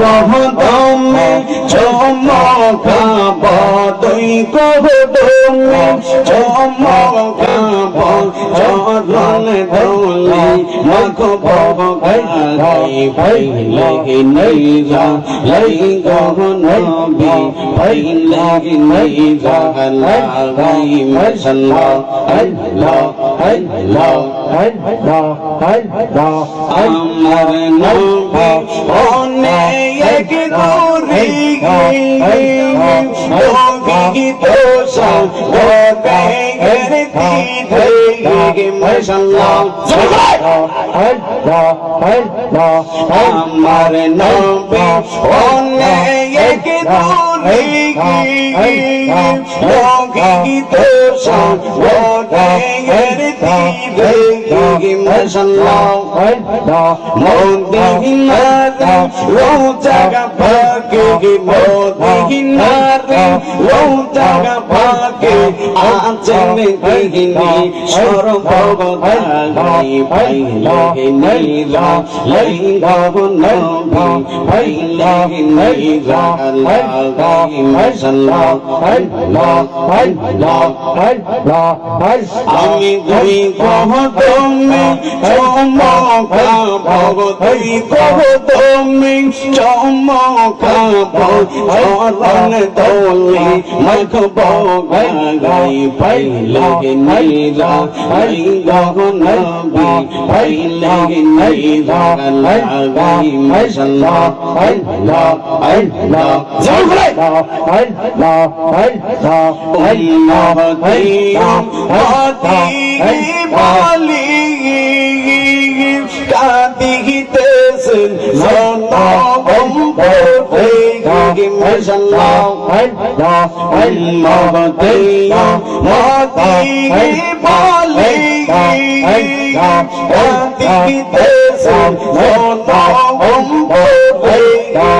কহদমে চমকাব তুই কহদমে চমকাব চরণ ধুলি মাখব গাই ভাইলে নৈরা লাই গহনবি ভাইলে নৈরা লাগাই মশলা আল্লাহ আল্লাহ আমার নবী অনেক এক দূরে যোগী তো মশলা আমার নবী অনেক রোজাগা পাকে মদিনারে রোজাগা পাকে আছেন দিহিনি সর্বদাই পাইলে নীলা লাই গগনবি পাইলে নীলা লাগাই মশলা আমি দুই কহদমে চমকা ভগতই কহদমে চমকা ভগতন দোলে মখ গাই পাইলে নীলা আই গগনবি পাইলে নীলা, লাগাই মশলা আল্লাহ আল্লাহ জয় কাদিতেছেন জনগম পড়ে মশাল্লাহ মহতেয়া মতি বলি কাদিতেছেন জনগম পড়ে মশাল্লাহ এই কখনো হইতেছেন এই কখনো হইতেছেন আল্লাহ এর মাগাই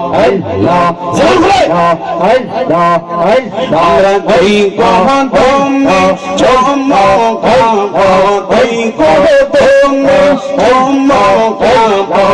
পাইলা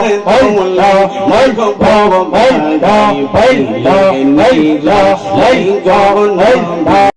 ভব ভব ভব ভব ভব